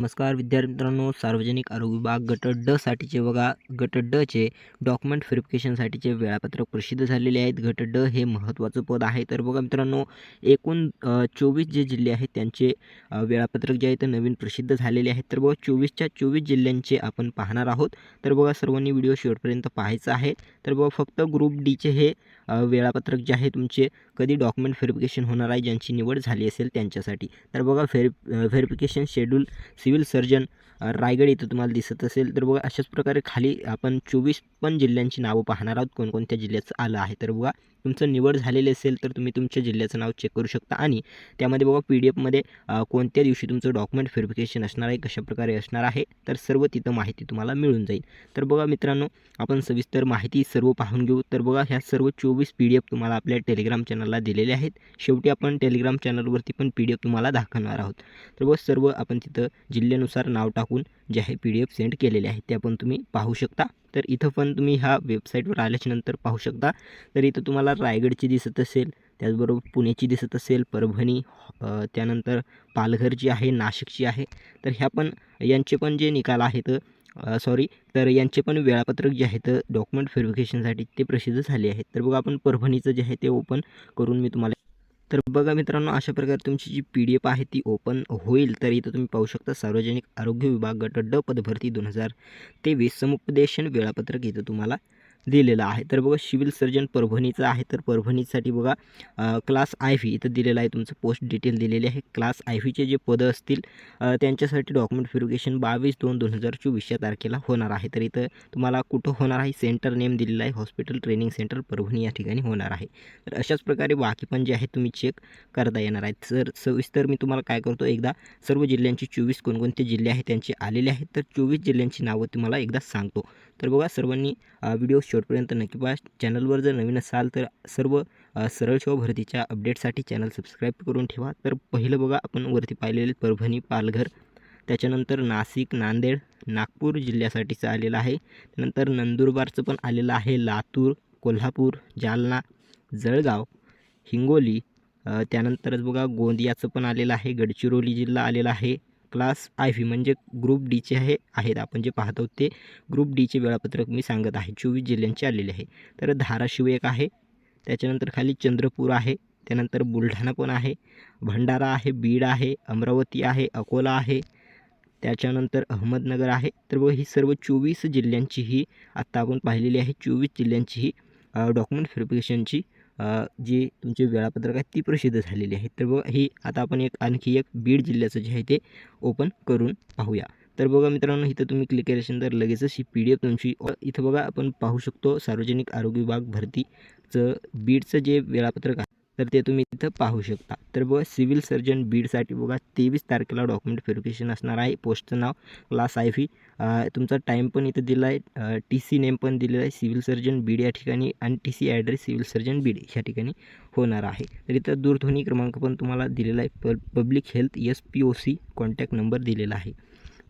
नमस्कार विद्यार्थी मित्रांनो सार्वजनिक आरोग्य विभाग गट ड साठीचे बघा. गट ड चे डॉक्युमेंट व्हेरिफिकेशनसाठीचे वेळापत्रक प्रसिद्ध झालेले आहेत. गट ड हे महत्त्वाचं पद आहे. तर बघा मित्रांनो एकूण चोवीस जे जिल्हे आहेत त्यांचे वेळापत्रक जे आहे ते नवीन प्रसिद्ध झालेले आहेत. तर बघा चोवीसच्या चोवीस जिल्ह्यांचे आपण पाहणार आहोत. तर बघा सर्वांनी व्हिडिओ शेवटपर्यंत पाहायचा आहे. तर बघा फक्त ग्रुप डीचे हे वेळापत्रक जे आहे तुमचे कधी डॉक्युमेंट व्हेरिफिकेशन होणार आहे ज्यांची निवड झाली असेल त्यांच्यासाठी. तर बघा व्हेरि verification schedule civil surgeon Raigad इथं तुम्हाला दिसत असेल. तर बघा अशाच प्रकारे खाली आपण चोवीस पण जिल्ह्यांची नावं पाहणार आहोत कोणकोणत्या जिल्ह्याचं आलं आहे. तर बघा तुमचं निवड झालेली असेल तर तुम्ही तुमच्या जिल्ह्याचं नाव चेक करू शकता आणि त्यामध्ये बघा पी डी एफमध्ये कोणत्या दिवशी तुमचं डॉक्युमेंट व्हेरिफिकेशन असणार आहे कशाप्रकारे असणार आहे तर सर्व तिथं माहिती तुम्हाला मिळून जाईल. तर बघा मित्रांनो आपण सविस्तर माहिती सर्व पाहून घेऊ. तर बघा ह्या सर्व चोवीस पी डी एफ तुम्हाला आपल्या टेलिग्राम चॅनलला दिलेले आहेत. शेवटी आपण टेलिग्राम चॅनलवरती पण पी डी एफ तुम्हाला दाखवणार आहोत. तर बस सर्व आपण तिथं जिल्ह्यानुसार नाव टाकून जे आहे पी डी एफ सेंड केलेले आहेत ते आपण तुम्ही पाहू शकता. तर इथं पण तुम्ही ह्या वेबसाईटवर आल्याच्यानंतर पाहू शकता. तर इथं तुम्हाला रायगडची दिसत असेल त्याचबरोबर पुण्याची दिसत असेल परभणी अ, त्यानंतर पालघरची आहे नाशिकची आहे. तर ह्या पण यांचे पण जे निकाल आहेत सॉरी तर यांचे पण वेळापत्रक जे आहेत डॉक्युमेंट व्हेरिफिकेशनसाठी ते प्रसिद्ध झाले आहेत. तर बघा आपण परभणीचं जे आहे ते ओपन करून मी तुम्हाला तर बघा मित्रांनो अशा प्रकारे तुमची जी पी डी एफ आहे ती ओपन होईल. तर इथं तुम्ही पाहू शकता सार्वजनिक आरोग्य विभाग गट ड पदभरती दोन हजार तेवीस समुपदेशन वेळापत्रक इथं तुम्हाला दिलेलं आहे. तर बघा सिव्हिल सर्जन परभणीचं आहे. तर परभणीसाठी बघा क्लास आय व्ही इथं दिलेलं आहे. तुमचं पोस्ट डिटेल दिलेले आहे. क्लास आय व्हीचे जे पदं असतील त्यांच्यासाठी डॉक्युमेंट व्हेरिफिकेशन बावीस दोन दोन हजार चोवीसच्या तारखेला होणार आहे. तर इथं तुम्हाला कुठं होणार आहे? सेंटर नेम दिलेलं आहे. हॉस्पिटल ट्रेनिंग सेंटर परभणी या ठिकाणी होणार आहे. तर अशाच प्रकारे बाकी पण जे आहे तुम्ही चेक करता येणार आहेत. सर सविस्तर मी तुम्हाला काय करतो एकदा सर्व जिल्ह्यांची चोवीस कोणकोणते जिल्हे आहेत त्यांचे आलेले आहेत. तर चोवीस जिल्ह्यांची नावं तुम्हाला एकदा सांगतो. तर बघा सर्वांनी व्हिडिओ शेवटपर्यंत नक्की पहा. चॅनलवर जर नवीन असाल तर सर्व सरळ सेवा भरतीच्या अपडेटसाठी चॅनल सबस्क्राईब करून ठेवा. तर पहिलं बघा आपण वरती पाहिलेले परभणी पालघर. त्याच्यानंतर नाशिक नांदेड नागपूर जिल्ह्यासाठीचं आलेलं आहे. त्यानंतर नंदुरबारचं पण आलेलं आहे. लातूर कोल्हापूर जालना जळगाव हिंगोली त्यानंतरच बघा गोंदियाचं पण आलेलं आहे. गडचिरोली जिल्हा आलेला आहे. क्लास आय व्ही म्हणजे ग्रुप डीचे हे आहेत. आपण जे पाहतो ते ग्रुप डीचे वेळापत्रक मी सांगत आहे. चोवीस जिल्ह्यांचे आलेले आहे. तर धाराशिव एक आहे. त्याच्यानंतर खाली चंद्रपूर आहे. त्यानंतर बुलढाणा पण आहे. भंडारा आहे बीड आहे अमरावती आहे अकोला आहे. त्याच्यानंतर अहमदनगर आहे. तर व ही सर्व चोवीस जिल्ह्यांची ही आत्ता आपण पाहिलेली आहे चोवीस जिल्ह्यांची ही डॉक्युमेंट व्हेरिफिकेशनची जी तुमचे वेळापत्रक आहे ती प्रसिद्ध झालेली आहे. तर बघा ही आता आपण एक आणखी एक बीड जिल्ह्याचं जे आहे ते ओपन करून पाहूया. तर बघा मित्रांनो इथं तुम्ही क्लिक केल्याच्यानंतर लगेचच ही पी डी एफ तुमची इथं बघा आपण पाहू शकतो सार्वजनिक आरोग्य विभाग भरतीचं बीडचं जे वेळापत्रक आहे तर ते तुम्ही इथं पाहू शकता. तर बघा सिव्हिल सर्जन बीडसाठी बघा तेवीस तारखेला डॉक्युमेंट व्हेरिफिकेशन असणार आहे. पोस्टचं नाव क्लास आय व्ही. तुमचा टाईम पण इथं दिला आहे टी सी नेम पण दिलेला आहे. सिव्हिल सर्जन बीड या ठिकाणी आणि T C address civil surgeon Beed ह्या ठिकाणी होणार आहे. तर इथं दूरध्वनी क्रमांक पण तुम्हाला दिलेला आहे. प public health S P O C contact number दिलेला आहे.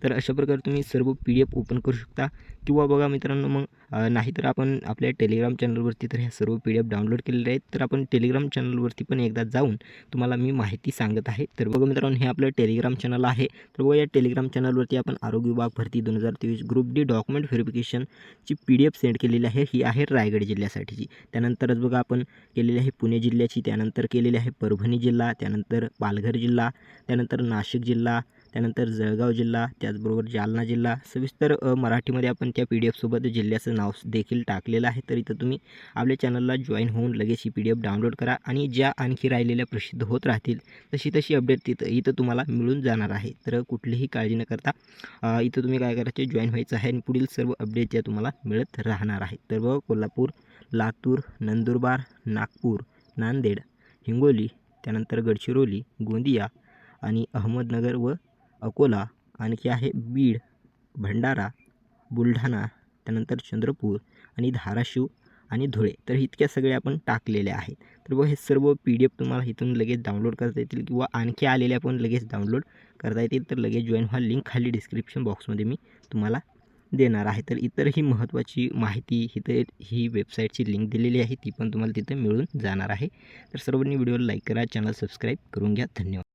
तर अशा प्रकारे तुम्ही सर्व पी डी एफ ओपन करू शकता. किंवा बघा मित्रांनो मग नाहीतर आपण आपल्या टेलिग्राम चॅनलवरती तर ह्या सर्व पी डी एफ डाउनलोड केलेले आहेत. तर आपण टेलिग्राम चॅनलवरती पण एकदा जाऊन तुम्हाला मी माहिती सांगत आहे. तर बघा मित्रांनो हे आपलं टेलिग्राम चॅनल आहे. तर बघा या टेलिग्राम चॅनलवरती आपण आरोग्य विभाग भरती दोन हजार तेवीस ग्रुप डी डॉक्युमेंट व्हेरिफिकेशनची पी डी एफ सेंड केलेली आहे. ही आहे रायगड जिल्ह्यासाठीची. त्यानंतरच बघा आपण केलेली आहे पुणे जिल्ह्याची. त्यानंतर केलेली आहे परभणी जिल्हा. त्यानंतर पालघर जिल्हा. त्यानंतर नाशिक जिल्हा. त्यानंतर जळगाव जिल्हा त्याचबरोबर जालना जिल्हा सविस्तर मराठीमध्ये आपण त्या पी डी एफसोबत जिल्ह्याचं नाव देखील टाकलेलं आहे. तर इथं तुम्ही आपल्या चॅनलला जॉईन होऊन लगेच ही पी डी एफ डाउनलोड करा आणि ज्या आणखी राहिलेल्या प्रसिद्ध होत राहतील तशी तशी अपडेट तिथं इथं तुम्हाला मिळून जाणार आहे. तर कुठलीही काळजी न करता इथं तुम्ही काय करायचे जॉईन व्हायचं आहे आणि पुढील सर्व अपडेट ज्या तुम्हाला मिळत राहणार आहे तर बघ कोल्हापूर लातूर नंदुरबार नागपूर नांदेड हिंगोली त्यानंतर गडचिरोली गोंदिया आणि अहमदनगर व अकोला आणखी आहे बीड भंडारा बुलढाणा त्यानंतर चंद्रपूर आणि धाराशिव आणि धुळे. तर इतक्या सगळ्या आपण टाकलेल्या आहेत. तर बघा हे सर्व पी डी एफ तुम्हाला इथून लगेच डाउनलोड करता येतील किंवा आणखी आलेल्या पण लगेच डाउनलोड करता येतील. तर लगेच जॉईन व्हा. लिंक खाली डिस्क्रिप्शन बॉक्समध्ये मी तुम्हाला देणार आहे. तर इतरही महत्त्वाची माहिती इथे ही वेबसाईटची लिंक दिलेली आहे ती पण तुम्हाला तिथे मिळून जाणार आहे. तर सर्वांनी व्हिडिओला लाईक करा चॅनल सबस्क्राईब करून घ्या. धन्यवाद.